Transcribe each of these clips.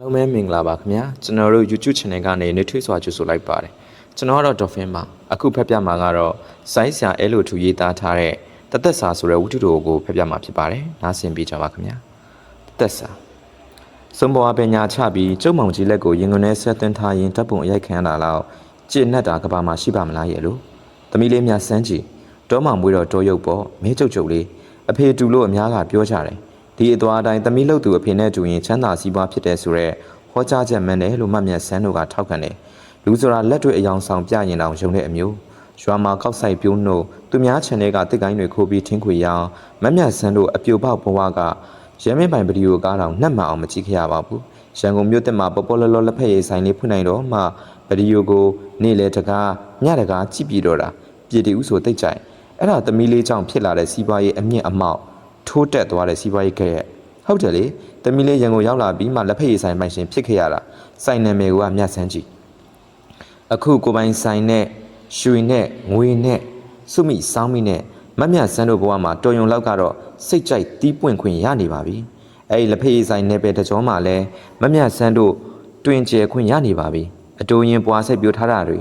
အားလုံးပဲမင်္ဂလာပါခင်ဗျာကျွန်တော်တို့ YouTube channel ကနေနေထွေးစွာကြိုဆိုလိုက်ပါတယ်ကျွန်တော်ကတော့ Dolphin ပါအခုဖက်ပြမှာကတော့စိုင်းဆရာအဲလိုထူရေးသားထားတဲ့တသက်စာဆိုတဲ့ဝတ္ထုတော်ကိုဖက်ပြမှာဖြစ်ပါတယ်နားဆင်ပေးကြပါခင်ဗျာတသက်စာစုံပေါ်အပညာချပြီးကျုံမောင်ကြီးလက်ကိုရင်ခွန်းနဲ့ဆက်သွင်းထားရင်တပ်ပုံအရိုက်ခံရတာလောက်ကြည်နှက်တာကဘာမှရှိပါမလားရဲ့လို့သမီးလေးများစမ်းကြည့်တောမောင်မွေးတော့တောရုပ်ပေါ့မဲကျုပ်ကျုပ်လေးအဖေတူလို့အများကပြောကြတယ် ဒီအသွားအတိုင်းသမီးလှုပ်သူအဖေနဲ့တူရင်ချမ်းသာစည်းပွားဖြစ်တဲ့ဆိုတော့ဟောကြားချက်မှန်တယ်လို့မှတ်မြတ်ဆန်းတို့ကထောက်ခံတယ်လူဆိုတာလက်တွေ့အယောင်ဆောင်ပြရင်တောင်ယုံတဲ့အမျိုးရွာမှာကောက်ဆိုင်ပြိုးနှုတ်သူများချန်တဲ့ကတစ်ကိုင်းတွေခိုးပြီးထင်းခွေရအောင်မတ်မြတ်ဆန်းတို့အပြိုပေါက်ဘဝကရဲမင်းပိုင်ဗီဒီယိုကားတောင်နှက်မှန်အောင်မကြည့်ခဲ့ရပါဘူးရန်ကုန်မြို့တက်မှာပေါ်ပေါ်လော်လော်လက်ဖက်ရည်ဆိုင်လေးဖွင့်နိုင်တော့မှဗီဒီယိုကိုနေ့လေတကားညတကားကြည့်ပြီးတော့တာပြည်တီဥဆိုတိတ်ကြိုင်အဲ့ဒါသမီးလေးကြောင့်ဖြစ်လာတဲ့စီးပွားရေးအမြင့်အမောက် ထိုးတက်သွားတဲ့စီးပွားရေးကရဲ့ဟုတ်တယ်လေတမီးလေးရန်ကုန်ရောက်လာပြီးမှလက်ဖက်ရည်ဆိုင်ပိုင်ရှင်ဖြစ်ခဲ့ရတာစိုင်နာမည်ကမြတ်ဆန်းကြီးအခုကိုပိုင်ဆိုင်နဲ့ရွှေနဲ့ငွေနဲ့စုမိစောင်းမိနဲ့မတ်မြတ်ဆန်းတို့ဘဝမှာတော်ယုံလောက်ကတော့စိတ်ကြိုက်တီးပွင့်ခွင့်ရနေပါပြီအဲဒီလက်ဖက်ရည်ဆိုင်နယ်ပယ်တကြောမှာလဲမတ်မြတ်ဆန်းတို့တွင်ကျယ်ခွင့်ရနေပါပြီအတူရင်ပွားစိတ်ပြိုထားတာတွေ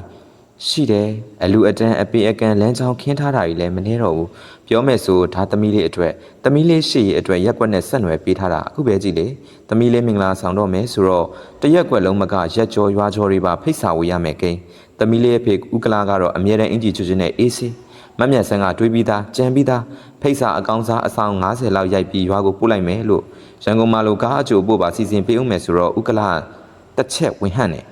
ရှိတယ်အလူအတန်းအပေအကန်လမ်းချောင်းခင်းထားတာကြီးလည်းမနှဲတော့ဘူးပြောမယ်ဆိုဒါသမီးလေးအတွက်သမီးလေးရှိရအတွက်ရက်ကွက်နဲ့ဆက်နွယ်ပေးထားတာအခုပဲကြည့်လေသမီးလေးမင်္ဂလာဆောင်တော့မယ်ဆိုတော့တရက်ကွက်လုံးမကရက်ကြောရွာကြောတွေပါဖိတ်စာဝေရမယ်ကိန်းသမီးလေးအဖေဥကလာကတော့အမြဲတမ်းအင်ဂျီချွချွနဲ့အေးစေးမတ်မြတ်ဆန်းကတွေးပြီးသားကြံပြီးသားဖိတ်စာအကောင်းစားအဆောင်90လောက်ရိုက်ပြီးရွာကိုပို့လိုက်မယ်လို့ရန်ကုန်မှာလိုကားအချို့ပို့ပါစီစဉ်ပေးဦးမယ်ဆိုတော့ဥကလာတစ်ချက်ဝင်ဟန့်တယ်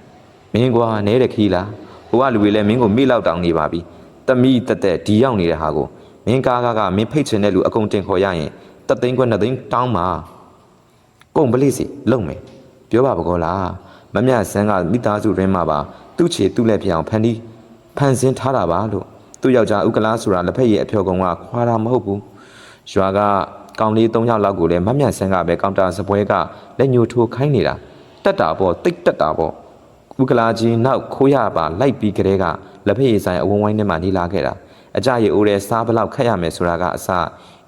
မင်းကွာနဲတဲ့ခီးလား ဟိုကလူတွေလည်းမင်းကိုမိလောက်တောင်နေပါပြီ။တမိတက်တက်ဒီရောက်နေတဲ့ဟာကိုမင်းကားကားကမင်းဖိတ်ချင်တဲ့လူအကုန်တင်ခေါ်ရရင်တသိန်းခွက်နှစ်သိန်းတောင်းပါ။ကုန်ပလိစီလုံမယ်။ပြောပါပကောလား။မမြဆန်းကမိသားစုရင်းမှာပါသူ့ချေသူ့လက်ပြောင်ဖန်ဒီဖန်ဆင်းထားတာပါလို့သူ့ယောက်ျားဥက္ကလာဆိုတာလက်ဖက်ရည်အဖျော်ကောင်ကခွာတာမဟုတ်ဘူး။ရွာကကောင်လေး၃ယောက်လောက်ကိုလည်းမမြဆန်းကပဲကောင်တာစပွဲကလက်ညှိုးထိုးခိုင်းနေတာတက်တာပေါ့တိတ်တက်တာပေါ့ ဥက္ကလာကြီးနောက်ခိုးရပါလိုက်ပြီးကလေးကလက်ဖက်ရည်ဆိုင်အဝန်းဝိုင်းထဲမှာနေလာခဲ့တာအကြရည်အိုးတဲ့စားဘလောက်ခက်ရမယ်ဆိုတာကအစ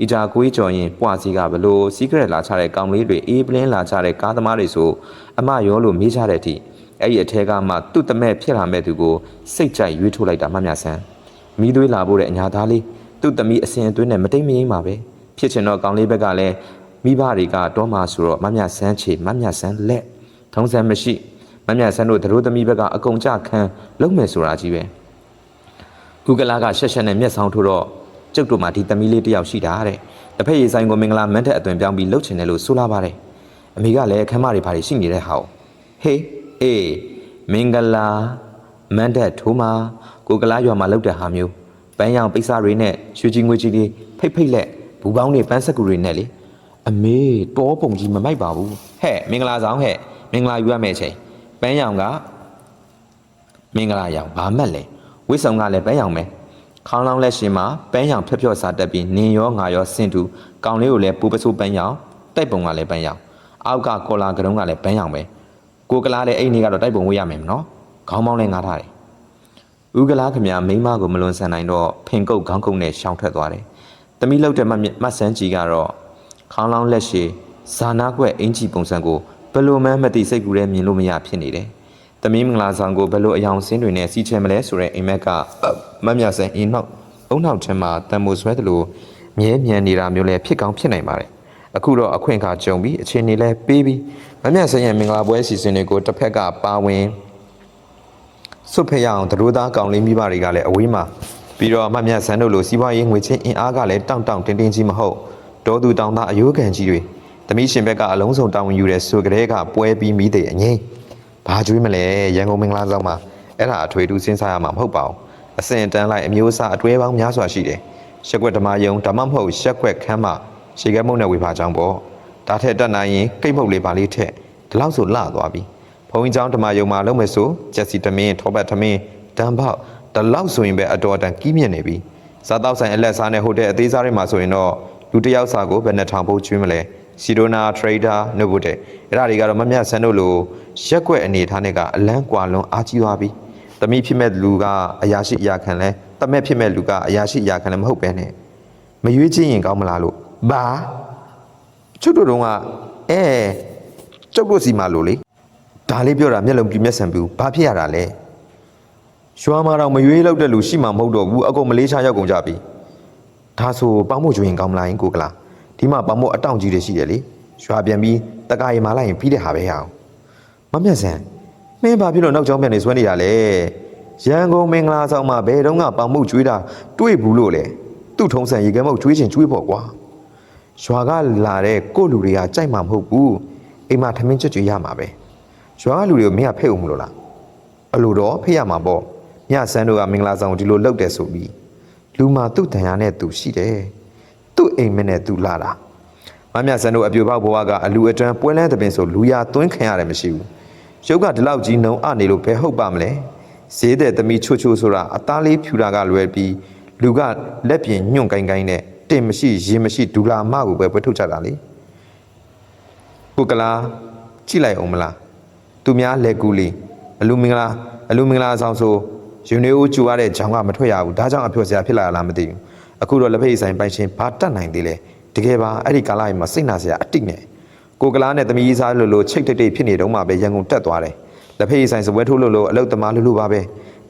အီဂျာကိုကြီးကျော်ရင်ပွားစီကဘလို့စီကရက်လာချတဲ့ကောင်လေးတွေအေးပလင်းလာချတဲ့ကားသမားတွေဆိုအမရောလို့မေးကြတဲ့အထိအဲ့ဒီအထဲကမှသူ့တမဲ့ဖြစ်လာမဲ့သူကိုစိတ်ကြိုက်ရွေးထုတ်လိုက်တာမှမြဆန်းမိသွေးလာဖို့တဲ့အညာသားလေးသူ့သမီးအစင်အသွင်းနဲ့မတိမ်မယိမ့်ပါပဲဖြစ်ချင်တော့ကောင်လေးဘက်ကလည်းမိဘတွေကတော့မှဆိုတော့မမြဆန်းချေမမြဆန်းလက်ထုံးစံမရှိ မမြတ်ဆန်းတို့သတို့သမီးဘက်ကအကုံကြခံလုံးမယ်ဆိုတာကြီးပဲကုကလာကရှက်ရှက်နဲ့မျက်စောင်းထိုးတော့ကျုပ်တို့မှဒီသမီးလေးတယောက်ရှိတာတဲ့တစ်ဖက်ရေးဆိုင်ကိုမင်္ဂလာမန်းထက်အသွင်ပြောင်းပြီးလှုပ်ချင်တယ်လို့ဆိုလာပါတယ်အမေကလည်းအခမ်းမတွေဘာတွေရှိနေတဲ့ဟာကိုဟေးအေးမင်္ဂလာမန်းထက်ထိုးမှာကိုကလာရွာမှာလှုပ်တဲ့ဟာမျိုးပန်းရောင်ပိတ်စာတွေနဲ့ရွှေကြီးငွေကြီးလေးဖိတ်ဖိတ်လက်ဘူပေါင်းတွေပန်းစကူတွေနဲ့လေအမေတောပုံကြီးမမိုက်ပါဘူးဟဲ့မင်္ဂလာဆောင်ဟဲ့မင်္ဂလာယူရမယ့်ချိန် ပန်းရောင်ကမင်္ဂလာရောင်ဘာမှတ်လဲဝိဆောင်ကလည်းပန်းရောင်ပဲခေါင်းလောင်းလက်ရှင်မှာပန်းရောင်ဖြတ်ဖြော့စားတက်ပြီးနင်းရောငါရောစင်တူကောင်လေးကိုလည်းပူပစိုးပန်းရောင်တိုက်ပုံကလည်းပန်းရောင်အောက်ကကော်လာကတုံးကလည်းပန်းရောင်ပဲကိုကလားလည်းအဲ့ဒီနေ့ကတော့တိုက်ပုံဝေးရမယ်မနော်ခေါင်းပေါင်းလည်းငါထားတယ်ဦးကလားခမရမိန်းမကိုမလွန်ဆန်နိုင်တော့ဖင်ကုတ်ခေါင်းကုတ်နဲ့ရှောင်ထွက်သွားတယ်တမိလောက်တဲ့မမတ်ဆန်းကြီးကတော့ခေါင်းလောင်းလက်ရှည်ဇာနာကွက်အင်ကြီးပုံစံကို ဘယ်လိုမှမသိစိတ်ကူရဲမြင်လို့မရဖြစ်နေတယ်။တမီးမင်္ဂလာဆောင်ကိုဘယ်လိုအယောင်စင်းတွေနဲ့စီးချဲမလဲဆိုတဲ့အိမ်မက်ကမတ်မြဆန်အင်းနောက်အုံနောက်ချမ်းမှာတန်မိုဆွဲတယ်လို့မြဲမြံနေတာမျိုးလည်းဖြစ်ကောင်းဖြစ်နိုင်ပါတယ်။အခုတော့အခွင့်အခါကြုံပြီးအချိန်တွေလည်းပေးပြီးမတ်မြဆန်ရဲ့မင်္ဂလာပွဲအစီအစဉ်တွေကိုတစ်ဖက်ကပါဝင်စွတ်ဖက်ရအောင်သတို့သားကောင်လေးမိဘတွေကလည်းအဝေးမှာပြီးတော့မတ်မြဆန်တို့လိုစီးပွားရေးငွေချင်းအင်အားကလည်းတောင့်တောင့်တင်းတင်းကြီးမဟုတ်တောသူတောင်သားအယိုးကန်ကြီးတွေ သမီးရှင်ဘက်ကအလုံးစုံတာဝန်ယူတဲ့ဆိုကြတဲ့ကပွဲပြီးမိတဲ့အငိမ့်ဘာကြွေးမလဲရန်ကုန်မင်္ဂလာဆောင်မှာအဲ့ဒါအထွေထူးစဉ်းစားရမှာမဟုတ်ပါဘူးအစင်တန်းလိုက်အမျိုးအစားအတွဲပေါင်းများစွာရှိတယ်ရက်ွက်ဓမ္မယုံဓမ္မမဟုတ်ရက်ွက်ခမ်းမရှေကဲမုံနဲ့ဝေဖာကြောင်းပေါ့ဒါထက်တက်နိုင်ရင်ကိတ်မုတ်လေးပါလေးထက်ဒီလောက်ဆိုလှသွားပြီဘုံကြီးကျောင်းဓမ္မယုံမှာလုံးမယ်ဆိုဂျက်စီတမင်းထောပတ်ထမင်းဒံပေါက်ဒီလောက်ဆိုရင်ပဲအတော်အတန်ကြီးမြင့်နေပြီစားတောက်ဆိုင်အလက်စားနဲ့ဟိုတယ်အသေးစားတွေမှာဆိုရင်တော့လူတစ်ယောက်စာကိုဘယ်နဲ့ထောင်ဖို့ကျွေးမလဲ စီဒိုနာထရိဒါနိုဘိုတဲအဲ့ဒါတွေကတော့မမြတ်ဆန်းတို့လိုရက်ွက်အနေထားနဲ့ကအလန်းကွာလွန်အားကြီးသွားပြီတမိဖြစ်မဲ့လူကအရာရှိအရာခံလဲတမက်ဖြစ်မဲ့လူကအရာရှိအရာခံလဲမဟုတ်ပဲနဲ့မရွေးချင်းရင်ကောင်းမလားလို့ဘာချွတ်တို့တုံးကအဲကျုပ်တို့စီမှာလို့လေဒါလေးပြောတာမျက်လုံးပြမျက်စံပြူဘာဖြစ်ရတာလဲရွာမှာတော့မရွေးလောက်တဲ့လူရှိမှမဟုတ်တော့ဘူးအကုန်မလေးရှားရောက်ကုန်ကြပြီဒါဆိုပေါင်းမို့ကျွရင်ကောင်းမလားယင်ကိုကလာ ဒီမှာပေါင်းမို့အတောင့်ကြီးတွေရှိတယ်လေရွာပြန်ပြီးတက္ကရာမာလိုက်ရင်ပြီးတဲ့ဟာပဲရအောင်မမျက်စံမင်းဘာဖြစ်လို့နောက်ကျောင်းပြန်နေဆွဲနေတာလဲရန်ကုန်မင်္ဂလာဆောင်မှာဘယ်တော့မှပေါင်းမို့ကျွေးတာတွေ့ဘူးလို့လေသူ့ထုံးစံရေခဲမုတ်ကျွေးချင်ကျွေးပေါ့ကွာရွာကလာတဲ့ကိုယ့်လူတွေကကြိုက်မှာမဟုတ်ဘူးအိမ်မှာထမင်းကြွကြွရမှာပဲရွာကလူတွေကိုမင်းကဖိတ်အောင်မလို့လားအလိုတော့ဖိတ်ရမှာပေါ့ညဆန်းတို့ကမင်္ဂလာဆောင်ဒီလိုလုပ်တယ်ဆိုပြီးလူမာသူ့တန်ရာနဲ့သူရှိတယ် သူ့အိမ်မက်နဲ့သူလာတာမမြဆန်းတို့အပြိုပေါက်ဘဝကအလူအတန်းပွဲလန်းတဲ့ပင်ဆိုလူရသွင်းခံရတယ်မရှိဘူးရုပ်ကဒီလောက်ကြီးနှုံအနေလို့ဘယ်ဟုတ်ပါမလဲဈေးတဲ့သမီးချိုချိုဆိုတာအသားလေးဖြူတာကလွယ်ပြီးလူကလက်ပြင်ညွန့်ကိုင်းကိုင်းနဲ့တင်မရှိရေမရှိဒူလာမကိုပဲပွဲထုတ်ကြတာလေကိုကလာကြည့်လိုက်အောင်မလားသူများလက်ကူလီအလူမင်္ဂလာအလူမင်္ဂလာဆောင်ဆိုယူနေဦးကျူရတဲ့ဂျောင်းကမထွက်ရဘူးဒါကြောင့်အဖြော်စရာဖြစ်လာလားမသိဘူး အခုတော့လက်ဖက်ရည်ဆိုင်ပိုင်ရှင်ဘာတတ်နိုင်သေးလဲတကယ်ပါအဲ့ဒီကာလကြီးမှာစိတ်နာစရာအတိတ်နဲ့ကိုကလာနဲ့သမီးကြီးစားလို့လို့ချိတ်တိတ်တိတ်ဖြစ်နေတော့မှပဲရန်ကုန်တက်သွားတယ်လက်ဖက်ရည်ဆိုင်စပွဲထိုးလို့လို့အလုတ်သမားလို့လို့ပါပဲ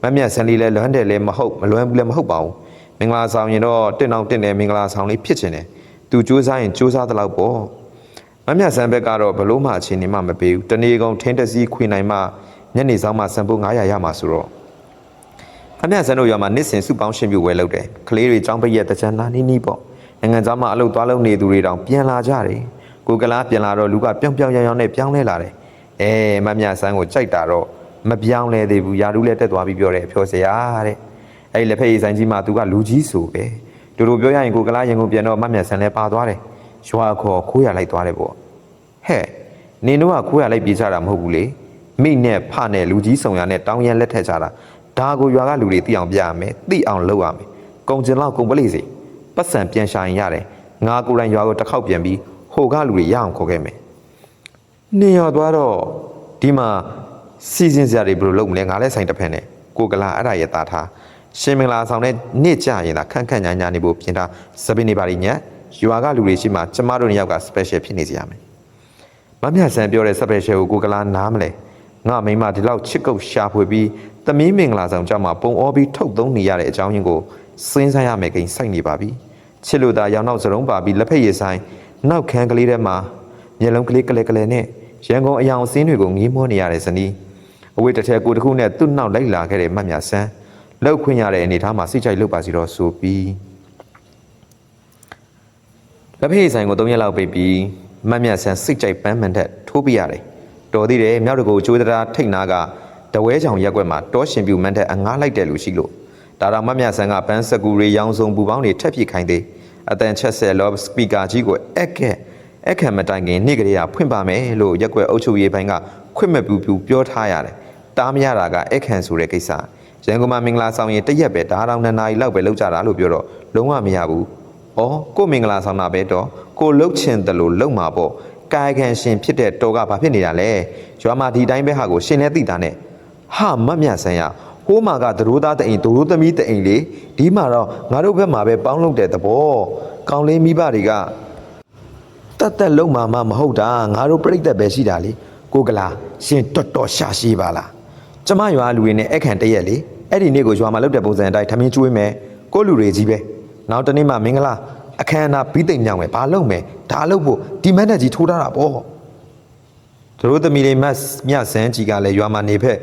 မတ်မြတ်ဆန်လီလဲလွမ်းတယ်လဲမဟုတ်မလွမ်းဘူးလဲမဟုတ်ပါဘူးမင်္ဂလာဆောင်ရင်တော့တင့်အောင်တင့်တယ်မင်္ဂလာဆောင်လေးဖြစ်ချင်တယ်သူစူးစမ်းရင်စူးစမ်းသလောက်ပေါ့မမြဆန်ဘက်ကတော့ဘလို့မှအချိန်နေမှမပေးဘူးတနေကုန်ထင်းတစည်းခွေနိုင်မှညနေဆောင်မှစံဖို့900ရမှာဆိုတော့ မမြဆန်တို့ရွာမှာနှစ်စဉ်စုပေါင်းရှင်ပြဝဲလုပ်တယ်ကလေးတွေចောင်းပိတ်ရက်တချမ်းနာနီးနီးပေါ့နိုင်ငံသားမှအလုပ်သွားလုပ်နေသူတွေတောင်ပြန်လာကြတယ်ကိုကလားပြန်လာတော့လူကပြောင်ပြောင်ရောင်ရောင်နဲ့ပြောင်းလဲလာတယ်အဲမမြဆန်ကိုကြိုက်တာတော့မပြောင်းလဲသေးဘူးယာတူးလည်းတက်သွားပြီးပြောတယ်အဖြောစရာတဲ့အဲ့ဒီလက်ဖက်ရည်ဆိုင်ကြီးမှာသူကလူကြီးဆိုပဲတို့တို့ပြောရရင်ကိုကလားရင်ကုန်ပြန်တော့မမြဆန်လည်းပါသွားတယ်ရွာခေါ်ခိုးရလိုက်သွားတယ်ပေါ့ဟဲ့နင်တို့ကခိုးရလိုက်ပြေးကြတာမဟုတ်ဘူးလေမိနဲ့ဖနဲ့လူကြီးဆောင်ရနဲ့တောင်းရန်လက်ထက်ကြတာ ဒါကိုရွာကလူတွေသိအောင်ပြရမယ်သိအောင်လုပ်ရမယ်ကုံကျင်လောက်ကုံပလိစီပတ်စံပြန်ရှာရင်ရတယ်ငါကိုယ်တိုင်ရွာကိုတစ်ခေါက်ပြန်ပြီးဟိုကလူတွေရအောင်ခေါ်ခဲ့မယ်နေရသွားတော့ဒီမှာစီစဉ်စရာတွေဘယ်လိုလုပ်မလဲငါလည်းဆိုင်တစ်ဖက်နဲ့ကိုကလာအဲ့ဒါရဲ့တာထားရှင်မင်္ဂလာဆောင်တဲ့နေ့ကြရင်သာခန့်ခန့်ညာညာနေဖို့ပြင်တာစပင်းနေပါလိညက်ရွာကလူတွေရှိမှကျမတို့နှစ်ယောက်က special ဖြစ်နေကြရမယ်မမြဆန်ပြောတဲ့ special ကိုကိုကလာနားမလဲ ငါမိမဒီလောက်ချစ်ကုတ်ရှာဖွေပြီးသမီးမင်္ဂလာဆောင်ကြောင့်မှပုံအောပြီးထုတ်သုံးနေရတဲ့အကြောင်းရင်းကိုစဉ်းစားရမယ်ကိန်းစိုက်နေပါပြီချစ်လို့သာရောင်နောက်စရုံးပါပြီးလက်ဖက်ရည်ဆိုင်နောက်ခန်းကလေးထဲမှာမျက်လုံးကလေးကလေးကလေးနဲ့ရန်ကုန်အယောင်အစင်းတွေကိုငေးမောနေရတဲ့ဇနီးအဝိတ္တထဲကိုတစ်ခုနဲ့သူ့နောက်လိုက်လာခဲ့တဲ့မမြဆန်လောက်ခွင့်ရတဲ့အနေထားမှာစိတ်ကြိုက်လုပ်ပါစီတော့ဆိုပြီးလက်ဖက်ရည်ဆိုင်ကို၃ရက်လောက်ပိတ်ပြီးမတ်မြတ်ဆန်စိတ်ကြိုက်ပန်းမှန်တဲ့ထိုးပြရတယ်။ တော်သေးတယ်မြောက်တကူကျွေးတရားထိတ်နာကတဝဲချောင်ရက်ွက်မှာတောရှင်ပြူမန်တဲ့အငားလိုက်တယ်လို့ရှိလို့ဒါတော့မတ်မြတ်ဆန်ကပန်းစကူတွေရောင်စုံပူပေါင်းတွေထက်ပြခိုင်းသေးအတန်ချက်ဆယ်လောစပီကာကြီးကိုအက်ကက်အခက်မတိုင်ခင်နေ့ကလေးကဖွင့်ပါမယ်လို့ရက်ွက်အုပ်ချုပ်ရေးပိုင်းကခွင့်မဲ့ပူပူပြောထားရတယ်။တားမရတာကအခန့်ဆိုတဲ့ကိစ္စရန်ကုန်မှာမင်္ဂလာဆောင်ရင်တရက်ပဲဒါတောင်နှစ်နာရီလောက်ပဲလောက်ကြတာလို့ပြောတော့လုံးဝမရဘူး။ဩကိုမင်္ဂလာဆောင်တာပဲတော့ကိုလှုပ်ချင်တယ်လို့လှုပ်မှာပေါ့ ကာယကံရှင်ဖြစ်တဲ့တော်ကဘာဖြစ်နေတာလဲရွာမှာဒီတိုင်းပဲဟာကိုရှင်လဲသိတာနဲ့ဟာမတ်မြတ်ဆန်းရဟိုးမှာကဒရိုးသားတအိမ်ဒရိုးသမီးတအိမ်လေဒီမှာတော့ငါတို့ဘက်မှာပဲပေါင်းလုပ်တဲ့သဘောကောင်းလေးမိဘတွေကတတ်တက်လုံးမှာမမဟုတ်တာငါတို့ပြိတ္တပဲရှိတာလေကိုကလာရှင်တော်တော်ရှာရှိပါလားကျမရွာလူတွေနဲ့အခန့်တရက်လေအဲ့ဒီနေ့ကိုရွာမှာလုပ်တဲ့ပုံစံအတိုင်းထမင်းကျွေးမယ်ကိုလူတွေကြီးပဲနောက်တနေ့မှမင်္ဂလာ အခမ်းအနားပြီးတိမ်မြောက်မယ်ဘာလုပ်မယ်ဒါလုပ်ဖို့ဒီမန်တက်ကြီးထိုးထားတာပေါ့သူတို့သမီးလေးမတ်မြဆန်းကြီးကလည်းရွာမှာနေဖက်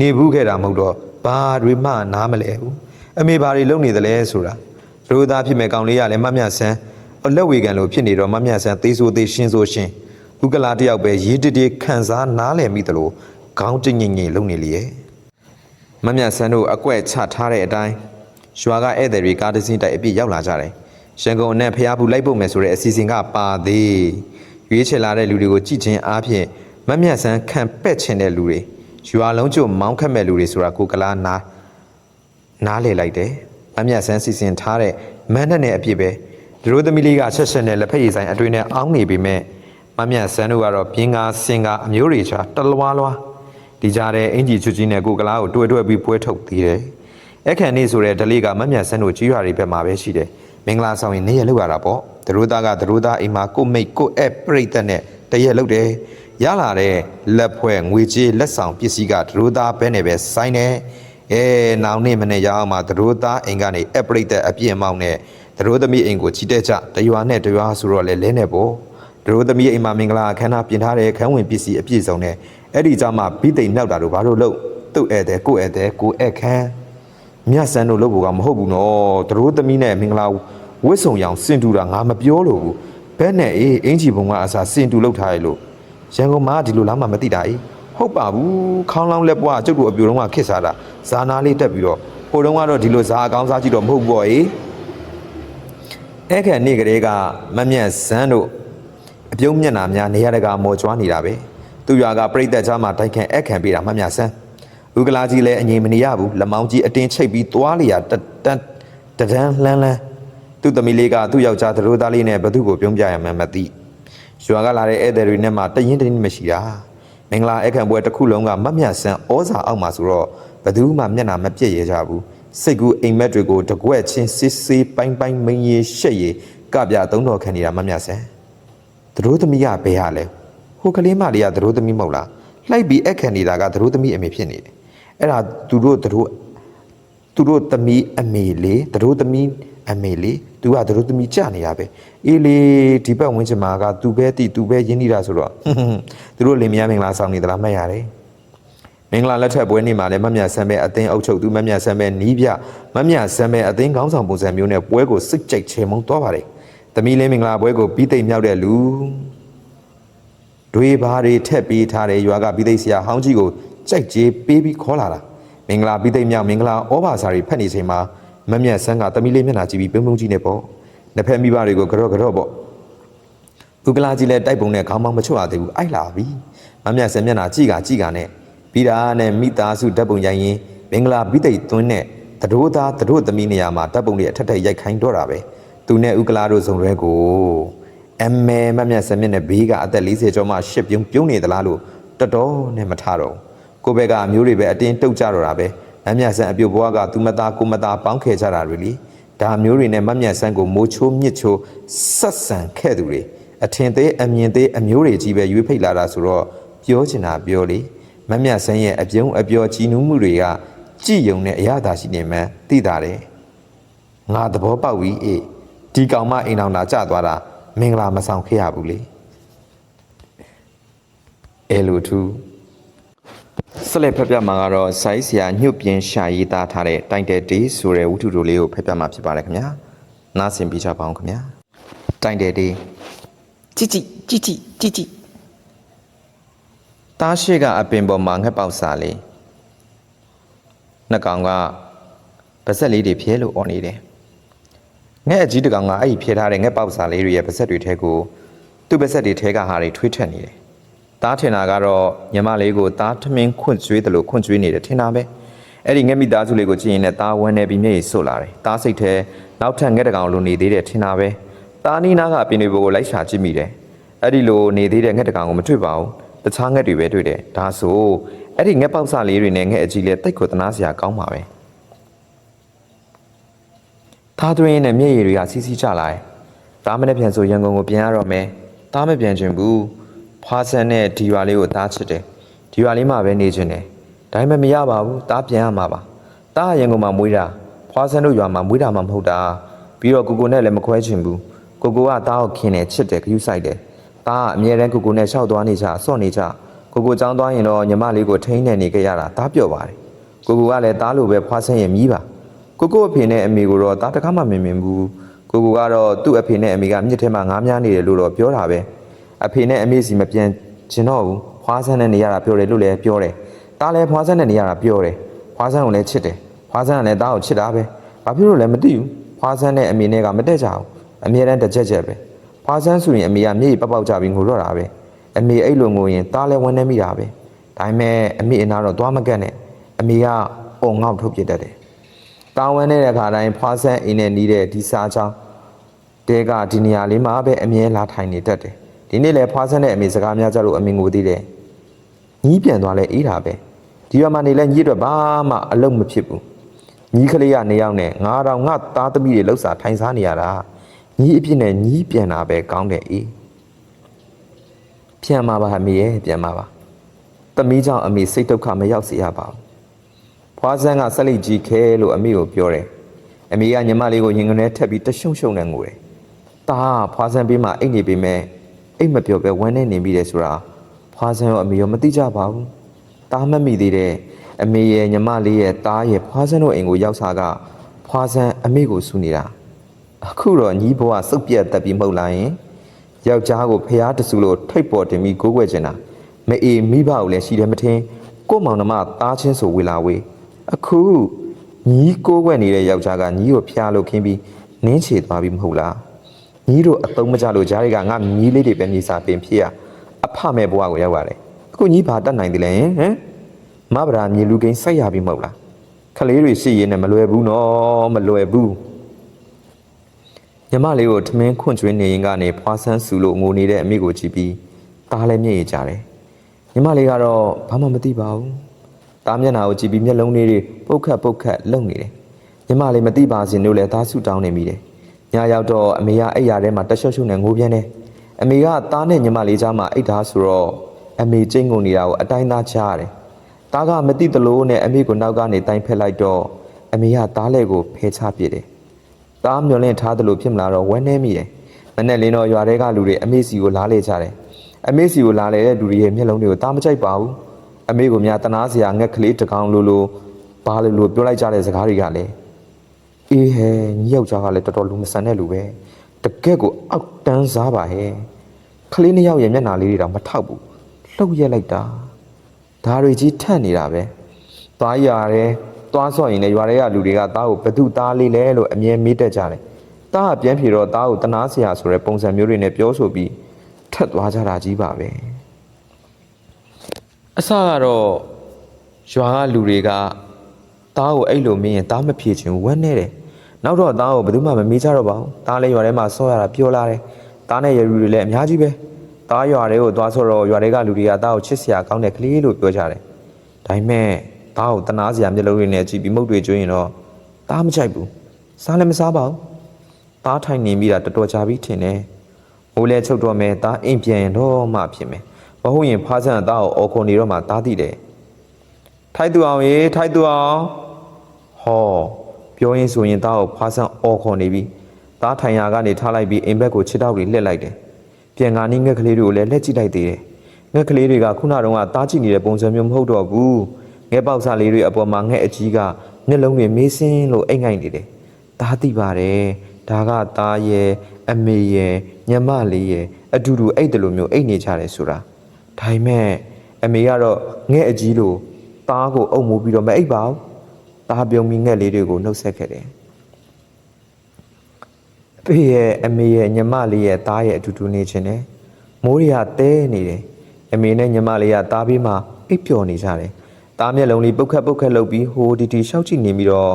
နေဘူးခဲ့တာမဟုတ်တော့ဘာတွေမှနားမလဲဘူးအမေဘာတွေလုပ်နေသလဲဆိုတာသူတို့သားဖြစ်မဲ့ကောင်လေးကလည်းမတ်မြဆန်းအလက်ဝေကန်လို့ဖြစ်နေတော့မတ်မြဆန်းသေးဆိုသေးရှင်းဆိုရှင်းကုကလာတယောက်ပဲရေးတတေခန်းစားနားလည်မိသလိုခေါင်းကျငိမ့်ငိမ့်လုံနေလေရဲ့မမြတ်ဆန်းတို့အကွက်ချထားတဲ့အတိုင်းရွာကဧည့်သည်တွေကားတစ်စီးတိုက်အပြည့်ရောက်လာကြတယ်။ ရန်ကုန်အနဲ့ဖျားဘူးလိုက်ဖို့မယ်ဆိုတဲ့အစီအစဉ်ကပါသေး။ရွေးချယ်လာတဲ့လူတွေကိုကြည့်ချင်းအားဖြင့်မမြတ်ဆန်းခံပက်ချင်တဲ့လူတွေရွာလုံးကျုံမောင်းခတ်မဲ့လူတွေဆိုတာကိုကလားနာနားလေလိုက်တယ်။မမြတ်ဆန်းစီစဉ်ထားတဲ့မန်းနဲ့နဲ့အပြည့်ပဲဒီလိုသမီးလေးကဆက်ဆက်နဲ့လက်ဖက်ရည်ဆိုင်အတွင်းနဲ့အောင်းနေပေမဲ့မမြတ်ဆန်းတို့ကတော့ပြင်းကားစင်ကားအမျိုးတွေချာတလွားလွားဒီကြတဲ့အင်ဂျီချွတ်ကြီးနဲ့ကိုကလားကိုတွဲတွဲပြီးပွဲထုတ်သေးတယ်။အခန့်နေဆိုတဲ့ဒလေးကမမြတ်ဆန်းတို့ကြီးရွာတွေဘက်မှာပဲရှိတယ်။ မင်္ဂလာဆောင်ရင်နေရလောက်ရတာပေါ့။ဒရိုးသားကဒရိုးသားအိမ်မှာကိုမိတ်ကိုအက်ပြိတ်သက်နဲ့တရက်လောက်တယ်။ရလာတဲ့လက်ဖွဲ့ငွေကြေးလက်ဆောင်ပစ္စည်းကဒရိုးသားဘဲနဲ့ပဲစိုင်းနေအဲနောင်နေ့မနေ့ရအောင်မှာဒရိုးသားအိမ်ကနေအပရိတ်သက်အပြည့်အမောင်းနဲ့ဒရိုးသမီးအိမ်ကိုချီတက်ကြတရွာနဲ့တရွာဆိုတော့လဲလဲနေပေါ့ဒရိုးသမီးအိမ်မှာမင်္ဂလာအခမ်းအနားပြင်ထားတဲ့ခန်းဝင်ပစ္စည်းအပြည့်စုံနဲ့အဲ့ဒီကြမှာဘိသိမ်မြောက်တာတို့ဘာလို့လို့သူ့ဧည့်သည်ကိုယ့်ဧည့်သည်ကိုယ့်ဧည့်ခန်း မြတ်ဆန်းတို့လုပ်ဖို့ကမဟုတ်ဘူးနော်သူတို့သမီးနဲ့မင်္ဂလာဝစ်ဆုံရောင်စင်တူတာငါမပြောလို့ဘူးဘဲနဲ့အေးအင်ကြီးဘုံကအစားစင်တူလောက်ထားရလို့ရန်ကုန်မှာဒီလိုလားမှမသိတာအေးဟုတ်ပါဘူးခေါင်းလောင်းလက်ပွားကျုပ်တို့အပြိုတော့ကခစ်စားတာဇာနာလေးတက်ပြီးတော့ဟိုတုန်းကတော့ဒီလိုဇာအကောင်းစားကြည့်တော့မဟုတ်ဘူးပေါ့အေးအဲ့ခက်နေ့ကလေးကမမြတ်ဆန်းတို့အပြုံးမျက်နှာများနေရတကာမော်ကြွားနေတာပဲသူရွာကပြိတ္တကြားမှာတိုက်ခန့်အခန့်ပေးတာမမြတ်ဆန်း ဥကလာကြီးလည်းအငြိမ်မနေရဘူးလက်မောင်းကြီးအတင်းချိတ်ပြီးသွားလျာတတန်တဒန်းလှမ်းလှမ်းသူ့သမီးလေးကသူ့ယောက်ျားသတို့သားလေးနဲ့ဘသူ့ကိုပြုံးပြရမှန်းမသိရွာကလာတဲ့ဧည့်သည်တွေနဲ့မှတရင်တရင်မရှိတာမင်္ဂလာအခမ်းပွဲတစ်ခုလုံးကမတ်မြတ်ဆန်းဩဇာအောက်မှာဆိုတော့ဘသူမှမျက်နှာမပြည့်ရကြဘူးစိတ်ကူးအိမ်မက်တွေကိုတကွက်ချင်းစစ်စေးပိုင်းပိုင်းမင်းရီရှက်ရီကပြသုံးတော်ခံနေတာမတ်မြတ်ဆန်းသတို့သမီးကဘယ်ဟာလဲဟိုကလေးမလေးကသတို့သမီးမဟုတ်လားလှိုက်ပြီးအခက်နေတာကသတို့သမီးအမေဖြစ်နေတယ် အဲ့ဒါသူတို့သူတို့သူတို့သမီးအမေလေးသူတို့သမီးအမေလေးသူကသူတို့သမီးကြနေရပဲအေးလေဒီဘက်ဝင်းချင်မှာကသူပဲတိသူပဲရင်းနေတာဆိုတော့သူတို့လင်မယားမင်္ဂလာဆောင်နေသလားမှတ်ရတယ်မင်္ဂလာလက်ထက်ပွဲနေ့မှာလည်းမမြတ်ဆမ်းပဲအသင်းအုပ်ချုပ်သူမမြတ်ဆမ်းပဲနီးပြမမြတ်ဆမ်းပဲအသင်းကောင်းဆောင်ပုံစံမျိုးနဲ့ပွဲကိုစိတ်ကြိုက်ချေမုံသွားပါတယ်သမီးလေးမင်္ဂလာပွဲကိုပြီးသိမ့်မြောက်တဲ့လူတွေဘာတွေထက်ပေးထားတဲ့ရွာကပြီးသိမ့်ဆရာဟောင်းကြီးကို ကြိုက်ကြေးပေးပြီးခေါ်လာတာမင်္ဂလာပြီးသိမ့်မြောက်မင်္ဂလာဩဘာစာတွေဖတ်နေချိန်မှာမမြတ်ဆန်းကသမီးလေးမျက်နှာကြည့်ပြီးပြုံးပြုံးကြီးနေပေါ့နှစ်ဖက်မိဘတွေကိုကြော့ကြော့ပေါ့ဥကလာကြီးလည်းတိုက်ပုံနဲ့ခေါင်းမောင်းမချွတ်ရသေးဘူးအိုက်လာပြီမမြတ်ဆင်မျက်နှာကြည့်ကကြည့်ကနဲ့ပြီးတာနဲ့မိသားစုဓာတ်ပုံရိုင်းရင်မင်္ဂလာပိသိက်သွင်းတဲ့သတို့သားသတို့သမီးနေရာမှာဓာတ်ပုံတွေအထက်ထက်ရိုက်ခိုင်းတော့တာပဲသူနဲ့ဥကလာတို့စုံရဲကိုအမေမမြတ်ဆင်မျက်နဲ့ဘေးကအသက်40ကျော်မှရှစ်ပြုံးပြုံးနေသလားလို့တော်တော်နဲ့မထတော့ဘူး ကိုယ့်ဘက်ကအမျိုးတွေပဲအတင်းတုတ်ကြတော့တာပဲမမြတ်ဆန်အပြုတ်ဘွားကသူမသားကိုမသားပေါင်းခဲ့ကြတာတွေလीဒါမျိုးတွေနဲ့မမြတ်ဆန်ကိုမိုးချိုးမြစ်ချိုးဆက်ဆံခဲ့သူတွေအထင်သေးအမြင်သေးအမျိုးတွေကြီးပဲရွေးဖိတ်လာတာဆိုတော့ပြောချင်တာပြောလေမမြတ်ဆန်းရဲ့အပြုံးအပြောကြည်နူးမှုတွေကကြည်ယုံတဲ့အရာသာရှိနေမှန်းသိတာတယ်ငါသဘောပေါက်ပြီအေးဒီကောင်မအိမ်အောင်သာကြသွားတာမင်္ဂလာမဆောင်ခဲ့ရဘူးလေအဲလိုထူး ဆက်လက်ဖက်ပြမှာကတော့ဆိုင်းဆရာညှုတ်ပြင်းရှာရေးသားထားတဲ့တိုင်တယ်ဒေးဆိုတဲ့ဝတ္ထုတိုလေးကိုဖက်ပြမှာဖြစ်ပါတယ်ခင်ဗျာနားဆင်ပြကြပါအောင်ခင်ဗျာတိုင်တယ်ဒေးကြည့်ကြည့်ကြည့်ကြည့်ကြည့်ကြည့်တားရှိကအပင်ပေါ်မှာငှက်ပေါက်စားလေးနှစ်ကောင်ကပါဇက်လေးတွေဖြဲလို့អော်နေတယ်ငှက်အကြီးတစ်ကောင်ကအဲ့ဒီဖြဲထားတဲ့ငှက်ပေါက်စားလေးတွေရဲ့ပါဇက်တွေထဲကိုသူ့ပါဇက်တွေထဲကဟာတွေထွေးထက်နေတယ် တားထင်တာကတော့ညီမလေးကိုတားထမင်းခွန့်ကျွေးတယ်လို့ခွန့်ကျွေးနေတယ်ထင်တာပဲအဲ့ဒီငှက်မိသားစုလေးကိုကြည့်ရင်လည်းတားဝန်းနေပြီးမျက်ရည်စွတ်လာတယ်တားစိတ်ထဲနောက်ထပ်ငှက်တစ်ကောင်လိုနေသေးတယ်ထင်တာပဲတာနီနာကအပင်တွေပေါ်ကိုလိုက်ရှာကြည့်မိတယ်။အဲ့ဒီလိုနေသေးတဲ့ငှက်တကောင်ကိုမတွေ့ပါဘူး။တခြားငှက်တွေပဲတွေ့တယ်။ဒါဆိုအဲ့ဒီငှက်ပေါက်စလေးတွေနဲ့ငှက်အကြီးလေးတိတ်ကိုတနာစရာကောင်းပါပဲ။သားသွင်းနဲ့မျက်ရည်တွေကစီးစီးကျလာတယ်။သားမနဲ့ပြန်ဆိုရန်ကုန်ကိုပြန်ရတော့မယ်။သားမပြန်ချင်ဘူး။ ဖွားဆန်းနဲ့ဒီရွာလေးကိုသားချစ်တယ်။ဒီရွာလေးမှာပဲနေချင်တယ်။ဒါပေမဲ့မရပါဘူး။သားပြန်ရမှာပါ။သားကရန်ကုန်မှာမွေးတာ။ဖွားဆန်းတို့ရွာမှာမွေးတာမှမဟုတ်တာ။ပြီးတော့ကိုကိုနဲ့လည်းမခွဲချင်ဘူး။ကိုကိုကတားကိုခင်တယ်ချစ်တယ်ဂရုစိုက်တယ်။တားကအမြဲတမ်းကိုကိုနဲ့ရှောက်သွားနေကြဆော့နေကြ။ကိုကိုចောင်းသွားရင်တော့ညီမလေးကိုထိန်းနေနေကြရတာတားပြော့ပါတယ်။ကိုကိုကလည်းတားလိုပဲဖွားဆင်းရင်မြည်ပါ။ကိုကိုအဖေနဲ့အမေကိုတော့တားတခါမှမမြင်ဘူး။ကိုကိုကတော့သူ့အဖေနဲ့အမေကမြစ်ထဲမှာငားများနေတယ်လို့တော့ပြောတာပဲ။ အဖေနဲ့အမေစီမပြန်ချင်တော့ဘူး။ဖွားဆန်းနဲ့နေရတာပြောတယ်လို့လည်းပြောတယ်။တားလည်းဖွားဆန်းနဲ့နေရတာပြောတယ်။ဖွားဆန်းကိုလည်းချစ်တယ်။ဖွားဆန်းကလည်းတားကိုချစ်တာပဲ။ဘာဖြစ်လို့လဲမသိဘူး။ဖွားဆန်းနဲ့အမေနဲ့ကမတက်ကြဘူး။အမြဲတမ်းတစ်ချက်ချက်ပဲဖွာဆန်းဆိုရင်အမေကမျက်ရည်ပေါက်ပေါက်ကြပြီးငိုတော့တာပဲအမေအဲ့လိုငိုရင်သားလည်းဝန်းနေမိတာပဲဒါပေမဲ့အမေအနာတော့သွားမကက်နဲ့အမေကပုံငေါက်ထုတ်ပြတတ်တယ်တာဝန်းနေတဲ့ခါတိုင်းဖွာဆန်းအိမ်နဲ့နီးတဲ့ဒီစားချောင်းတဲကဒီနေရာလေးမှာပဲအမြဲလာထိုင်နေတတ်တယ် ဒီနေ့လည်းဖွာဆန်းနဲ့အမေစကားများကြလို့အမေငိုသေးတယ်ညီးပြန်သွားလဲအေးတာပဲဒီဘက်မှာနေလဲညီးအတွက်ဘာမှအလုံးမဖြစ်ဘူးညီးကလေးကနေရောက်နဲ့ငါတော့ငါသားသမီးတွေလှုပ်စာထိုင်စားနေရတာ ညီအပြစ်နဲ့ညီပြန်တာပဲကောင်းတယ်အေး ပြန်มาပါအမေရဲ့ပြန်มาပါသမီးကြောင့်အမေစိတ်ဒုက္ခမရောက်စေရပါဘူးဖွားစန်းကဆက်လိတ်ကြီးခဲလို့အမေကိုပြောတယ်အမေကညီမလေးကိုရင်ကနေထက်ပြီးတရှုံရှုံနဲ့ငိုတယ်တာဖွားစန်းပေးမှအိတ်နေပေမဲ့ အိတ်မပြောပဲဝမ်းနဲ့နေပြီးတယ်ဆိုတာဖွားစန်းရောအမေရောမသိကြပါဘူးတာမမိသေးတဲ့အမေရဲ့ညီမလေးရဲ့တားရဲ့ဖွားစန်းတို့အိမ်ကိုရောက်စားကဖွားစန်းအမေကိုစူနေတာအခုတော့ညီးဘဝစုပ်ပြတ်တက်ပြီးမဟုတ်လားယင်ယောက်ျားကိုဖျားတဆူလို့ထိတ်ပေါ်တင်ပြီးကိုးကွယ်ချင်တာမအေးမိဘကိုလည်းရှိတယ်မထင်ကို့မောင်နှမသားချင်းဆိုဝေလာဝေးအခုညီးကိုးကွယ်နေတဲ့ယောက်ျားကညီးကိုဖျားလို့ခင်းပြီးနင်းချေသွားပြီမဟုတ်လား ညီးတို့အသုံးမကျလို့ဂျားတွေကငါမြီးလေးတွေပဲမြေစာပင်ဖြစ်ရအဖမဲ့ဘဝကိုရောက်ရတယ်အခုညီးဘာတတ်နိုင်တယ်လဲဟင်ဟမ်မဗရာမြေလူကိန်းစိုက်ရပြီမဟုတ်လားခလေးတွေရှိရင်လည်းမလွယ်ဘူးနော်မလွယ်ဘူး ညီမလေးကိုထမင်းခွန့်ကျွေးနေရင်ကနေဖွာဆန်းစုလို့ငိုနေတဲ့အမိကိုကြည့်ပြီးตาလည်းမျက်ရည်ကျတယ်ညီမလေးကတော့ဘာမှမသိပါဘူးตาမျက်နှာကိုကြည့်ပြီးမျက်လုံးလေးတွေပုတ်ခတ်ပုတ်ခတ်လုံနေတယ်ညီမလေးမသိပါစေလို့လည်းသားဆုတောင်းနေမိတယ် ညရောက်တော့အမေကအိပ်ရာထဲမှာတက်ရှုပ်ရှုပ်နဲ့ငိုပြန်တယ်အမေကသားနဲ့ညီမလေးကြားမှာအိတ်သားဆိုတော့အမေကျိတ်ငုံနေတာကိုအတိုင်းသားချရတယ်ตาကမသိတလို့နဲ့အမေကိုနောက်ကနေတိုင်ဖက်လိုက်တော့အမေကသားလဲကိုဖဲချပစ်တယ်။တားမျောလင့်ထားသလိုဖြစ်မလာတော့ဝမ်းနေမိတယ်။မနဲ့လင်းတော့ရွာထဲကလူတွေအမေစီကိုလားလေကြတယ်။အမေစီကိုလားလေတဲ့လူတွေရဲ့မျက်လုံးတွေကိုတားမကြိုက်ပါဘူး။အမေကများတနာစရာငှက်ကလေးတစ်ကောင်လိုလိုဘာလို့လို့ပြောလိုက်ကြတဲ့စကားတွေကလည်း အေးဟဲညယောက်ျားကလည်းတော်တော်လူမဆန်တဲ့လူပဲ။တကက်ကိုအောက်တန်းစားပါဟဲ့။ကလေးနှစ်ယောက်ရဲ့မျက်နှာလေးတွေတော့မထောက်ဘူး။လှုပ်ရက်လိုက်တာ။ဒါတွေကြီးထက်နေတာပဲ။သွားရတယ်သွားဆော့ရင်လည်းရွာထဲကလူတွေကတားကိုဘသူသားလေးလဲလို့အမြဲမေးတတ်ကြတယ်။တားကပြန်ဖြေတော့တားကိုတနာစရာဆိုတဲ့ပုံစံမျိုးတွေနဲ့ပြောဆိုပြီးထက်သွားကြတာကြီးပါပဲ။အစကတော့ရွာကလူတွေကတားကိုအဲ့လိုမင်းရင်တားမဖြေချင်ဘူးဝမ်းနေတယ်။ နောက်တော့တားကိုဘယ်သူမှမမေးကြတော့ပါဘူး။တားလည်းရွာထဲမှာဆော့ရတာပြောလာတယ်။တားနဲ့ရလူတွေလည်းအများကြီးပဲ။တားရွာတွေကိုသွားဆော့တော့ရွာတွေကလူတွေကတားကိုချစ်စရာကောင်းတဲ့ကလေးလို့ပြောကြတယ်။ဒါပေမဲ့တားကိုတနာစရာမျက်လုံးတွေနဲ့ကြည့်ပြီးမုတ်တွေကျွင်းရင်တော့တားမကြိုက်ဘူးစားလည်းမစားပါဘူးတားထိုင်နေမိတာတော်တော်ကြာပြီထင်တယ်မိုးလဲချုပ်တော့မယ်တားအိမ်ပြန်ရင်တော့မှဖြစ်မယ်မဟုတ်ရင်ဖားဆန်တားကိုအော်ခေါ်နေတော့မှတားသိတယ်ထိုက်သူအောင်ရေထိုက်သူအောင်ဟော ပြောရင်းဆိုရင်တားကိုဖားဆန်အော်ခေါ်နေပြီတားထိုင်ရာကနေထားလိုက်ပြီးအိမ်ဘက်ကိုခြေထောက်တွေလှည့်လိုက်တယ်ပြန်ကာနီးငှက်ကလေးတွေကိုလည်းလှည့်ကြည့်လိုက်သေးတယ်ငှက်ကလေးတွေကခုနတုန်းကတားကြည့်နေတဲ့ပုံစံမျိုးမဟုတ်တော့ဘူးငဲပေါက်စားလေးတွေအပေါ်မှာငဲ့အကြီးကမျက်လုံးတွေမေးစင်းလို့အိတ်ငိုက်နေတယ်။ဒါသိပါတယ်။ဒါကသားရဲ့အမေရဲ့ညမလေးရဲ့အတူတူအိတ်တယ်လို့မျိုးအိတ်နေကြတယ်ဆိုတာ။ဒါပေမဲ့အမေကတော့ငဲ့အကြီးလို့သားကိုအုပ်မိုးပြီးတော့မအိတ်ပါဘူး။ သားပြုံပြီးငဲ့လေးတွေကိုနှုတ်ဆက်ခဲ့တယ်။အဖေရဲ့အမေရဲ့ညမလေးရဲ့သားရဲ့အတူတူနေခြင်းနဲ့မိုးရီကတဲနေတယ်။အမေနဲ့ညမလေးကသားပြီးမှအိပ်ပျော်နေကြတယ်။သားမျက်လုံးလေးပုတ်ခတ်ပုတ်ခတ်လုပ်ပြီးဟိုဒီဒီရှောက်ကြည့်နေပြီးတော့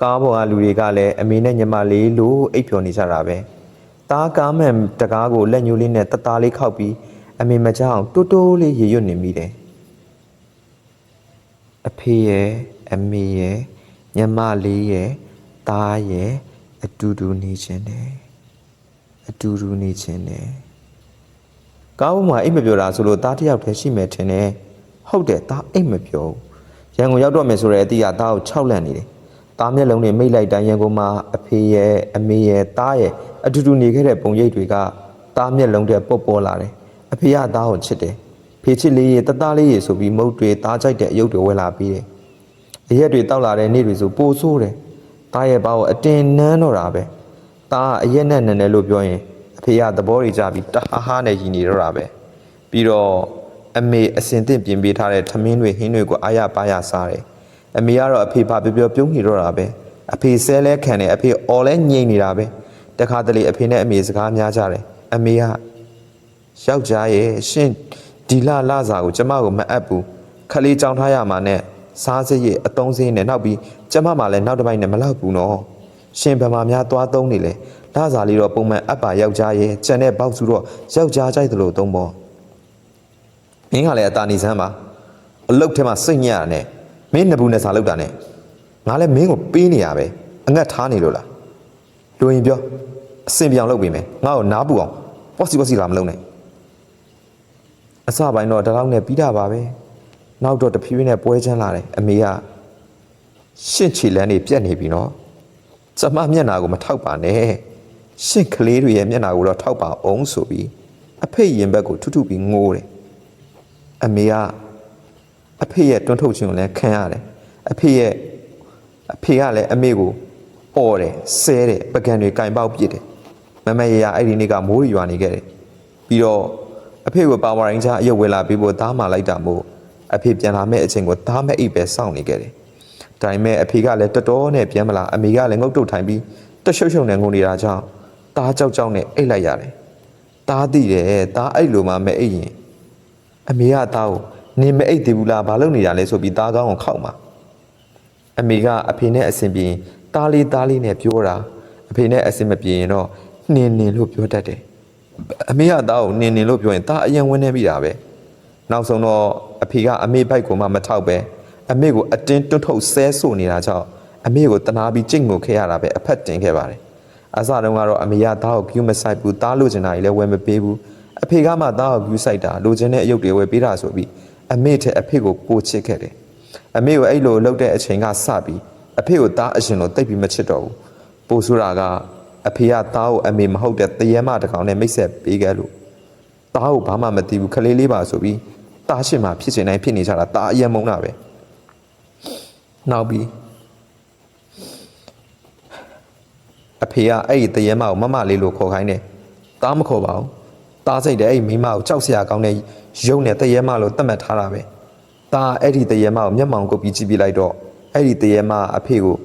ကားပေါ်ကလူတွေကလည်းအမေနဲ့ညမလေးလို့အိပ်ပျော်နေကြတာပဲ။သားကားမှန်တကားကိုလက်ညှိုးလေးနဲ့တသားလေးခောက်ပြီးအမေမကြောက်တိုးတိုးလေးရေရွတ်နေမိတယ်။အဖေရဲ့ အမေရဲ့ညမလေးရဲ့သားရဲ့အတူတူနေခြင်းနဲ့အတူတူနေခြင်းနဲ့ကားပေါ်မှာအိတ်မပြောတာဆိုလို့တားတစ်ယောက်တည်းရှိမယ်ထင်တယ်ဟုတ်တယ်တားအိတ်မပြောဘူးရန်ကုန်ရောက်တော့မယ်ဆိုတဲ့အတီးကတားကို၆လန့်နေတယ်တားမျက်လုံးတွေမိတ်လိုက်တိုင်းရန်ကုန်မှာအဖေရဲ့အမေရဲ့တားရဲ့အတူတူနေခဲ့တဲ့ပုံရိပ်တွေကတားမျက်လုံးတွေပုတ်ပေါ်လာတယ်အဖေကတားကိုချစ်တယ်ဖေချစ်လေးရဲ့တသားလေးရဲ့ဆိုပြီးမုတ်တွေတားကြိုက်တဲ့အယုတ်တွေဝဲလာပြီးတယ် အရက်တွေတောက်လာတဲ့နေ့တွေဆိုပိုဆိုးတယ်တားရဲ့ဘာကိုအတင်နန်းတော့တာပဲတားကအရက်နဲ့နန်းတယ်လို့ပြောရင်အဖေကသဘောတွေကြပြီးတဟားဟားနဲ့ရည်နေတော့တာပဲပြီးတော့အမေအစင်သင့်ပြင်ပေးထားတဲ့ထမင်းတွေဟင်းတွေကိုအားရပါရစားတယ်အမေကတော့အဖေဘာပြောပြောပြုံးနေတော့တာပဲအဖေဆဲလဲခံတယ်အဖေအော်လဲငြိမ်နေတာပဲတခါတလေအဖေနဲ့အမေစကားများကြတယ်အမေကယောက်ျားရဲ့ရှင်ဒီလလစာကိုကျမကိုမအပ်ဘူးခလေးကြောင်ထားရမှာနဲ့ စားစရိတ်အတုံးစင်းနဲ့နောက်ပြီးကျမမှလည်းနောက်တစ်ပိုင်းနဲ့မလောက်ဘူးနော်ရှင်ဗမာများသွားသုံးနေလေလစာလေးတော့ပုံမှန်အပ်ပါယောက်ျားရဲ့ကြံတဲ့ဘောက်စုတော့ယောက်ျားကြိုက်သလိုသုံးပေါ့မင်းကလည်းအတာနေစမ်းပါအလုတ်ထဲမှာစိတ်ညက်ရနဲ့မင်းနဘူးနဲ့စာလောက်တာနဲ့ငါလည်းမင်းကိုပေးနေရပဲအငတ်ထားနေလို့လားလူရင်ပြောအစင်ပြောင်လုပ်ပေးမယ်ငါ့ကိုနားပူအောင်ပေါ့စီပေါ့စီလာမလုပ်နဲ့အစပိုင်းတော့ဒီလောက်နဲ့ပြီးတာပါပဲ နောက်တော့တဖြည်းဖြည်းနဲ့ပွဲချမ်းလာတယ်အမေကရှင့်ချီလန်းနေပြက်နေပြီနော်ကျမမျက်နာကိုမထောက်ပါနဲ့ရှင့်ကလေးတွေရဲ့မျက်နာကိုတော့ထောက်ပါအောင်ဆိုပြီးအဖေရင်ဘက်ကိုထုထုပြီးငိုးတယ်အမေကအဖေရဲ့တွန်းထုတ်ခြင်းကိုလည်းခံရတယ်အဖေရဲ့အဖေကလည်းအမေကိုအော်တယ်ဆဲတယ်ပကံတွေကင်ပေါက်ပစ်တယ်မမရရအဲ့ဒီနေ့ကမိုးရွာနေခဲ့တယ်ပြီးတော့အဖေကိုပါဝါရင်ချာအယုတ်ဝဲလာပြီးဖို့သားမလိုက်တာမို့ အဖေပြန်လာမဲ့အချိန်ကိုသားမဲ့အိပ်ပဲစောင့်နေခဲ့တယ်ဒါပေမဲ့အဖေကလည်းတတော်နဲ့ပြန်မလာအမေကလည်းငုတ်တုတ်ထိုင်ပြီးတရှုပ်ရှုပ်နဲ့ငုံနေတာကြောင့်သားကြောက်ကြောက်နဲ့အိတ်လိုက်ရတယ်သားသိတယ်သားအဲ့လိုမှမဲ့အိတ်ရင်အမေကသားကိုနေမအိတ်သေးဘူးလားဘာလုပ်နေတာလဲဆိုပြီးသားကောင်းကိုခောက်မှာအမေကအဖေနဲ့အဆင်ပြေရင်သားလေးသားလေးနဲ့ပြောတာအဖေနဲ့အဆင်မပြေရင်တော့နင်းနင်းလို့ပြောတတ်တယ်အမေကသားကိုနင်းနင်းလို့ပြောရင်သားအရင်ဝင်နေမိတာပဲ နောက်ဆုံးတော့အဖေကအမေဘိုက်ကိုမှမထောက်ပဲအမေကိုအတင်းတွတ်ထုတ်ဆဲဆိုနေတာကြောင့်အမေကိုတနာပြီးကြိတ်ငိုခဲ့ရတာပဲအဖက်တင်ခဲ့ပါတယ်အစတုန်းကတော့အမေကသားကိုကျူးမဆိုင်ဘူးသားလိုချင်တာကြီးလည်းဝယ်မပေးဘူးအဖေကမှသားကိုကျူးဆိုင်တာလိုချင်တဲ့အယုတ်တွေဝယ်ပေးတာဆိုပြီးအမေထက်အဖေကိုပိုချစ်ခဲ့တယ်အမေကိုအဲ့လိုလှုပ်တဲ့အချိန်ကစပြီးအဖေကိုသားအရှင်လို့တိတ်ပြီးမချစ်တော့ဘူးပိုဆိုးတာကအဖေကသားကိုအမေမဟုတ်တဲ့တရေမတစ်ကောင်နဲ့မိတ်ဆက်ပေးခဲ့လို့သားကိုဘာမှမသိဘူးခလေးလေးပါဆိုပြီး သားရှင်မှာဖြစ်ချင်တိုင်းဖြစ်နေကြတာသားအရင်မုန်းတာပဲနောက်ပြီးအဖေကအဲ့ဒီတရေမကိုမမလေးလို့ခေါ်ခိုင်းတယ်။တားမခေါ်ပါဘူး။တားစိတ်တဲ့အဲ့ဒီမိမကိုကြောက်စရာကောင်းတဲ့ရုပ်နဲ့တရေမလို့တတ်မှတ်ထားတာပဲ။တားအဲ့ဒီတရေမကိုမျက်မှောင်ကုပ်ပြီးကြည့်ပြလိုက်တော့အဲ့ဒီတရေမအဖေကို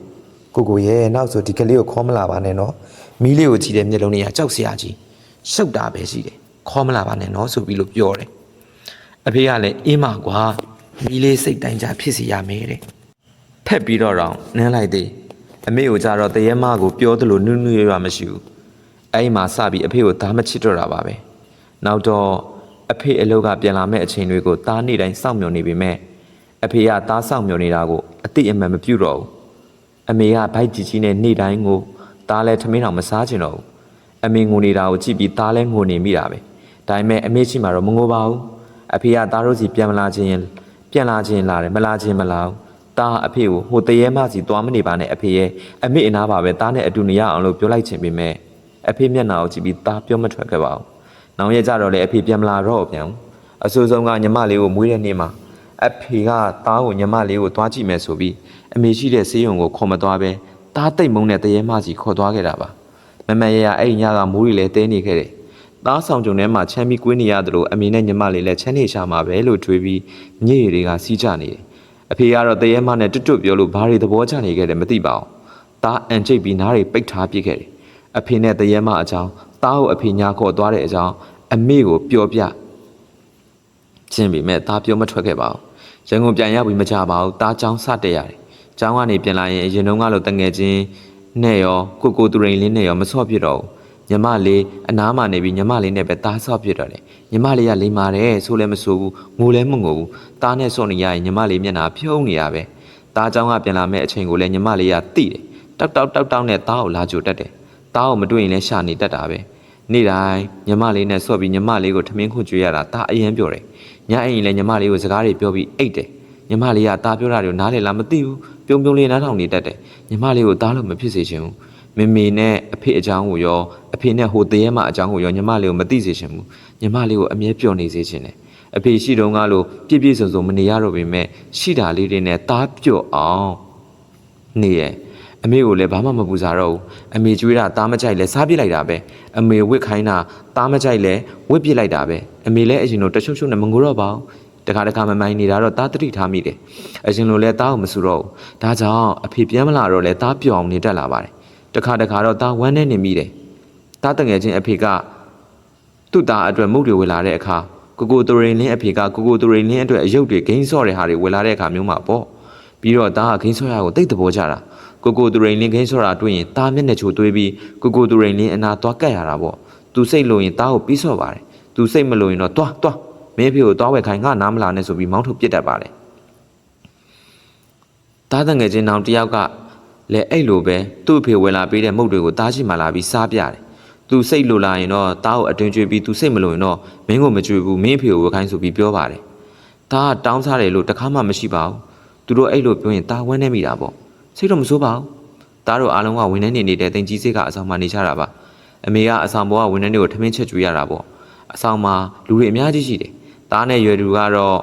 ကိုကိုရဲ့နောက်ဆိုဒီကလေးကိုခေါ်မလာပါနဲ့နော်။မီးလေးကိုကြည့်တဲ့မျက်လုံးတွေကကြောက်စရာကြီးရှုပ်တာပဲရှိတယ်။ခေါ်မလာပါနဲ့နော်ဆိုပြီးလို့ပြောတယ်။ အဖေကလည်းအင်းမကွာမီးလေးစိတ်တိုင်းကြဖြစ်စီရမယ်တဲ့။ဖက်ပြီးတော့တော့နန်းလိုက်သေးအမေကိုကြတော့တရေမကိုပြောသလိုနုနုရရမရှိဘူးအဲ့ဒီမှာစပြီးအဖေကိုသားမချစ်တော့တာပါပဲနောက်တော့အဖေအလုပ်ကပြန်လာမဲ့အချိန်တွေကိုသားနေတိုင်းစောင့်မျှော်နေပေမဲ့အဖေကသားစောင့်မျှော်နေတာကိုအတိအမှန်မပြုတ်တော့ဘူးအမေကဘိုက်ကြီးကြီးနဲ့နေတိုင်းကိုသားလဲထမင်းတော်မစားချင်တော့ဘူးအမေငိုနေတာကိုကြည့်ပြီးသားလဲငိုနေမိတာပဲဒါပေမဲ့အမေရှိမှတော့မငိုပါဘူး အဖေကသားတို့စီပြန်မလာခြင်းပြန်လာခြင်းလာတယ်မလာခြင်းမလာဘူးတာအဖေကိုဟိုတရေမစီသွားမနေပါနဲ့အဖေရဲ့အမေအနာပါပဲတားနဲ့အတူနေရအောင်လို့ပြောလိုက်ချင်ပေမဲ့အဖေမျက်နှာကိုကြည့်ပြီးတားပြောမထွက်ခဲ့ပါဘူး။နောင်ရကြတော့လေအဖေပြန်မလာတော့ပြန်ဘူး။အဆိုးဆုံးကညီမလေးကိုမွေးတဲ့နေ့မှာအဖေကတားကိုညီမလေးကိုသွားကြည့်မယ်ဆိုပြီးအမေရှိတဲ့ဆေးရုံကိုခေါ်မသွားပဲတားတိတ်မုံတဲ့တရေမစီခေါ်သွားခဲ့တာပါ။မမရရအဲ့ဒီညကမိုးရီလည်းတဲနေခဲ့တယ်။ သားဆောင်ကြုံထဲမှာချမ်းပြီးကွေးနေရတယ်လို့အမေနဲ့ညီမလေးလည်းချမ်းနေရှာမှာပဲလို့တွေးပြီးညည့်တွေကစီးကြနေတယ်။အဖေကတော့တရဲမနဲ့တွတ်တွတ်ပြောလို့ဘာတွေသဘောကျနေခဲ့တယ်မသိပါဘူး။သားအန်ချိတ်ပြီးနားတွေပိတ်ထားပြစ်ခဲ့တယ်။အဖေနဲ့တရဲမအကြောင်းသားကိုအဖေညာခေါ်သွားတဲ့အကြောင်းအမေကိုပြောပြခြင်းပေမဲ့သားပြောမထွက်ခဲ့ပါဘူး။ရန်ကုန်ပြန်ရောက်ပြီးမကြပါဘူး။သားကြောင်းစတက်ရတယ်။ကျောင်းကနေပြန်လာရင်အရင်တုန်းကလိုတငယ်ချင်းနဲ့ရောကိုကိုသူရင်လင်းနဲ့ရောမဆော့ဖြစ်တော့ဘူး ညီမလေးအနားမှာနေပြီးညီမလေးနဲ့ပဲသားဆော့ဖြစ်တော့တယ်။ညီမလေးကလိမ္မာတယ်ဆိုလည်းမဆိုဘူးငိုလည်းမငိုဘူး။သားနဲ့ဆော့နေရရင်ညီမလေးမျက်နှာဖြုံးနေရပဲ။သားเจ้าကပြန်လာမဲ့အချိန်ကိုလည်းညီမလေးကတိတယ်။တောက်တောက်တောက်တောက်နဲ့သားကိုလာကြိုတတ်တယ်။သားကိုမတွေ့ရင်လည်းရှာနေတတ်တာပဲ။နေ့တိုင်းညီမလေးနဲ့ဆော့ပြီးညီမလေးကိုထမင်းခွန်ကျွေးရတာသားအရင်ပြောတယ်။ညအိမ်လည်းညီမလေးကိုစကားတွေပြောပြီးအိတ်တယ်။ညီမလေးကသားပြောတာတွေကိုနားလေလားမသိဘူး။ပြုံးပြုံးလေးနားထောင်နေတတ်တယ်။ညီမလေးကိုသားလို့မဖြစ်စေချင်ဘူး။ မေမေနဲ့အဖေအကြောင်းကိုရောအဖေနဲ့ဟိုတရေမအကြောင်းကိုရောညီမလေးကိုမသိစေချင်ဘူးညီမလေးကိုအမြဲပျော်နေစေချင်တယ်အဖေရှိတုန်းကလို့ပြည့်ပြည့်စုံစုံမနေရတော့ပေမဲ့ရှိတာလေးတွေနဲ့တားပျော်အောင်နေရဲ့အမေကိုလည်းဘာမှမပူစားတော့ဘူးအမေကျွေးတာတားမကြိုက်လဲစားပြစ်လိုက်တာပဲအမေဝစ်ခိုင်းတာတားမကြိုက်လဲဝစ်ပြစ်လိုက်တာပဲအမေလည်းအရင်လိုတချုံချုံနဲ့မငိုတော့ပါဘူးတခါတခါမမိုင်းနေတာတော့တားတတိထားမိတယ်အရင်လိုလဲတားကိုမဆူတော့ဘူးဒါကြောင့်အဖေပြန်မလာတော့လဲတားပျော်အောင်နေတတ်လာပါတယ် တခါတခါတော့တားဝမ်းနဲ့နေမိတယ်တားတငယ်ချင်းအဖေကသူ့သားအတွက်မုတ်တွေဝေလာတဲ့အခါကိုကိုတူရင်လင်းအဖေကကိုကိုတူရင်လင်းအတွက်အယုတ်တွေဂိမ်းဆော့တဲ့ဟာတွေဝေလာတဲ့အခါမျိုးမှာပေါ့ပြီးတော့တားကဂိမ်းဆော့ရကိုတိတ်တဘောကြတာကိုကိုတူရင်လင်းဂိမ်းဆော့တာတွေ့ရင်တားမျက်နှာချိုသွေးပြီးကိုကိုတူရင်လင်းအနာသွားကတ်ရတာပေါ့သူစိတ်လို့ရင်တားကိုပြီးဆော့ပါတယ်သူစိတ်မလို့ရင်တော့တွားတွားမင်းဖေကိုတွားဝယ်ခိုင်းငါနားမလာနဲ့ဆိုပြီးမောင်းထုတ်ပြစ်တတ်ပါတယ်တားတငယ်ချင်းတောင်တယောက်က လည်းအဲ့လိုပဲသူ့အဖေဝယ်လာပေးတဲ့မုတ်တွေကိုတားရှိမှလာပြီးစားပြတယ်သူစိတ်လိုလာရင်တော့တားကိုအတွင်ကျွေးပြီးသူစိတ်မလိုရင်တော့မင်းကိုမကျွေးဘူးမင်းအဖေကိုဝခိုင်းဆိုပြီးပြောပါတယ်တားကတောင်းစားတယ်လို့တခါမှမရှိပါဘူးသူတို့အဲ့လိုပြောရင်တားဝမ်းနေမိတာပေါ့စိတ်တော့မဆိုးပါဘူးတားတို့အားလုံးကဝင်နေနေနေတဲ့တင်ကြီးစိတ်ကအဆောင်မှနေကြတာပါအမေကအဆောင်ပေါ်ကဝင်နေတွေကိုထမင်းချက်ကျွေးရတာပေါ့အဆောင်မှာလူတွေအများကြီးရှိတယ်တားနဲ့ရွယ်သူကတော့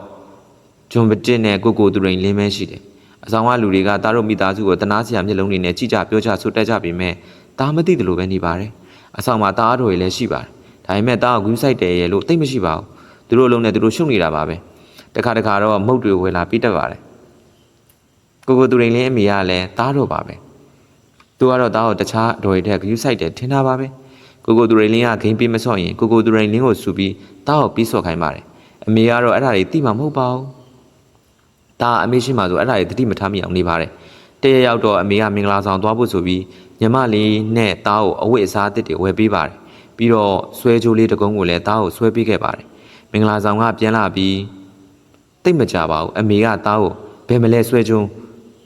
ဂျွန်ပတစ်နဲ့ကိုကိုသူရိန်လင်းမဲရှိတယ် အဆောင်ကလူတွေကတားတို့မိသားစုကိုတနာစရာမျက်လုံးတွေနဲ့ကြည့်ကြပြောကြဆိုတက်ကြပေမဲ့တားမသိတယ်လို့ပဲနေပါတယ်အဆောင်မှာတားတော်တွေလည်းရှိပါတယ်ဒါပေမဲ့တားကဂူးဆိုင်တယ်ရဲ့လို့သိမရှိပါဘူးသူတို့လုံးနဲ့သူတို့ရှုပ်နေတာပါပဲတခါတခါတော့မုတ်တွေဝယ်လာပြီးတတ်ပါတယ်ကိုကိုသူရိန်လင်းအမေကလည်းတားတော့ပါပဲသူကတော့တားကိုတခြားတော်တွေထက်ဂူးဆိုင်တယ်ထင်တာပါပဲကိုကိုသူရိန်လင်းကဂိမ်းပေးမဆော့ရင်ကိုကိုသူရိန်လင်းကိုစူပြီးတားကိုပြီးဆော့ခိုင်းပါတယ်အမေကတော့အဲ့ဒါတွေသိမှမဟုတ်ပါဘူး ဒါအမေရှိမှဆိုအဲ့ဒါတွေတတိမထားမိအောင်နေပါတယ်တရရောက်တော့အမေကမင်္ဂလာဆောင်သွားဖို့ဆိုပြီးညီမလေးနဲ့တားကိုအဝတ်အစားအသစ်တွေဝယ်ပေးပါတယ်ပြီးတော့ဆွဲကြိုးလေးတစ်ကုန်းကိုလည်းတားကိုဆွဲပေးခဲ့ပါတယ်မင်္ဂလာဆောင်ကပြန်လာပြီးတိတ်မကြပါဘူးအမေကတားကိုဘယ်မလဲဆွဲကြုံ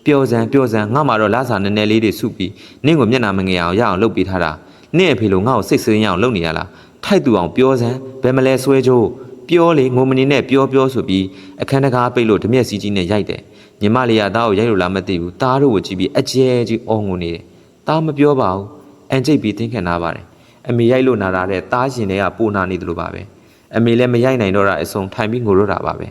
ပျော်စံပျော်စံငါမှတော့လာစာနည်းနည်းလေးတွေစုပြီးနင့်ကိုမျက်နှာမငယ်အောင်ရအောင်လုပ်ပေးထားတာနင့်အဖေလိုငါ့ကိုစိတ်ဆင်းရအောင်လုပ်နေရလားထိုက်သူအောင်ပြောစမ်းဘယ်မလဲဆွဲကြိုး ပြောလေငုံမနေနဲ့ပြောပြောဆိုပြီးအခန်းတကားပိတ်လို့ဓမျက်စီကြီးနဲ့ရိုက်တယ်ညီမလေးကသားကိုရိုက်လို့လားမသိဘူးသားတို့ကိုကြည့်ပြီးအကျဲကြီးအော်ငုံနေတယ်သားမပြောပါဘူးအန်ကျိတ်ပြီးသင်ခံထားပါတယ်အမေရိုက်လို့နာတာတဲ့သားရှင်တွေကပူနာနေတယ်လို့ပါပဲအမေလည်းမရိုက်နိုင်တော့တာအစုံထိုင်ပြီးငိုရတာပါပဲ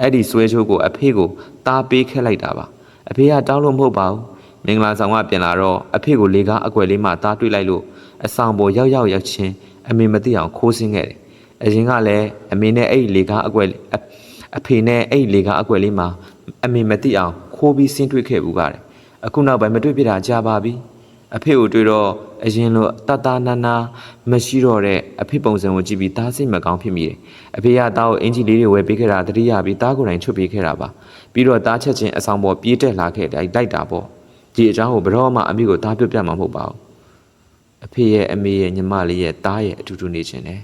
အဲ့ဒီဆွဲချိုးကိုအဖေကိုသားပေးခက်လိုက်တာပါအဖေကတောင်းလို့မဟုတ်ပါဘူးမင်္ဂလာဆောင်ကပြန်လာတော့အဖေကိုလေကားအကွယ်လေးမှသားတွေ့လိုက်လို့အဆောင်ပေါ်ရောက်ရောက်ရောက်ချင်းအမေမသိအောင်ခိုးဆင်းခဲ့တယ် အရင်ကလည်းအမေနဲ့အဲ့ဒီလေကားအကွယ်အအဖေနဲ့အဲ့ဒီလေကားအကွယ်လေးမှာအမေမသိအောင်ခိုးပြီးဆင်းတွေ့ခဲ့ဘူးပါတယ်အခုနောက်ပိုင်းမတွေ့ပြတာကြာပါပြီအဖေကိုတွေ့တော့အရင်လိုတတနာနာမရှိတော့တဲ့အဖေပုံစံကိုကြည့်ပြီးသားစိတ်မကောင်းဖြစ်မိတယ်အဖေကသားကိုအင်ဂျီလေးတွေဝယ်ပေးခဲ့တာတတိယပြီးသားကိုယ်တိုင်ချွတ်ပေးခဲ့တာပါပြီးတော့သားချက်ချင်းအဆောင်ပေါ်ပြေးတက်လာခဲ့တယ်လိုက်တာပေါ့ဒီအကြောင်းကိုဘယ်တော့မှအမေကိုသားပြပြမှာမဟုတ်ပါဘူးအဖေရဲ့အမေရဲ့ညီမလေးရဲ့သားရဲ့အတူတူနေခြင်းတယ်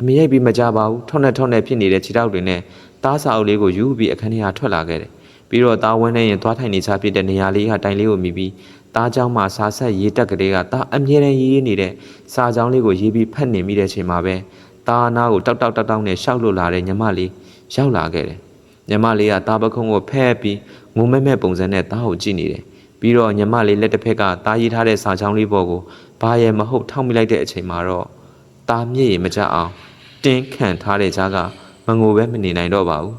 အမေရိုက်ပြီးမကြပါဘူးထောက်နဲ့ထောက်နဲ့ဖြစ်နေတဲ့ခြေထောက်တွေနဲ့သားစာအုပ်လေးကိုယူပြီးအခန်းထဲကထွက်လာခဲ့တယ်ပြီးတော့သားဝင်းနေရင်သွားထိုင်နေချဖြစ်တဲ့နေရာလေးကတိုင်လေးကိုမိပြီးသားเจ้าမှာစာဆက်ရေးတက်ကလေးကသားအမြဲတမ်းရေးရေးနေတဲ့စာကြောင်းလေးကိုရေးပြီးဖတ်နေမိတဲ့ချိန်မှာပဲသားအနာကိုတောက်တောက်တောက်တောက်နဲ့ရှောက်လို့လာတဲ့ညီမလေးရောက်လာခဲ့တယ်ညီမလေးကသားပခုံးကိုဖဲ့ပြီးငုံမဲမဲပုံစံနဲ့သားကိုကြည့်နေတယ်ပြီးတော့ညီမလေးလက်တစ်ဖက်ကသားရေးထားတဲ့စာကြောင်းလေးပေါ်ကိုဘာရဲ့မဟုတ်ထောက်မိလိုက်တဲ့အချိန်မှာတော့ သားမျက်ရည်မကျအောင်တင်းခန့်ထားတဲ့ကြားကမငိုပဲမနေနိုင်တော့ပါဘူး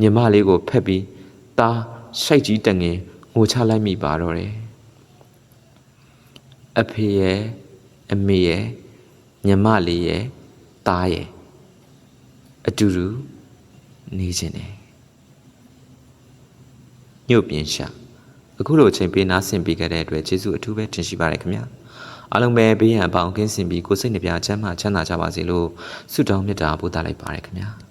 ညီမလေးကိုဖက်ပြီးသားရှိုက်ကြီးတငင်ငိုချလိုက်မိပါတော့တယ်အဖေရဲ့အမေရဲ့ညီမလေးရဲ့သားရဲ့အတူတူနေခြင်းတယ်ညုတ်ပြင်းရှာအခုလိုအချိန်ပေးနားဆင်ပေးခဲ့တဲ့အတွက်ကျေးဇူးအထူးပဲတင်ရှိပါတယ်ခင်ဗျာ အားလုံးပဲဘေးရန်အပေါင်းကင်းစင်ပြီးကိုယ်စိတ်နှပြချမ်းသာချမ်းသာကြပါစေလို့ဆုတောင်းမေတ္တာပို့သလိုက်ပါတယ်ခင်ဗျာ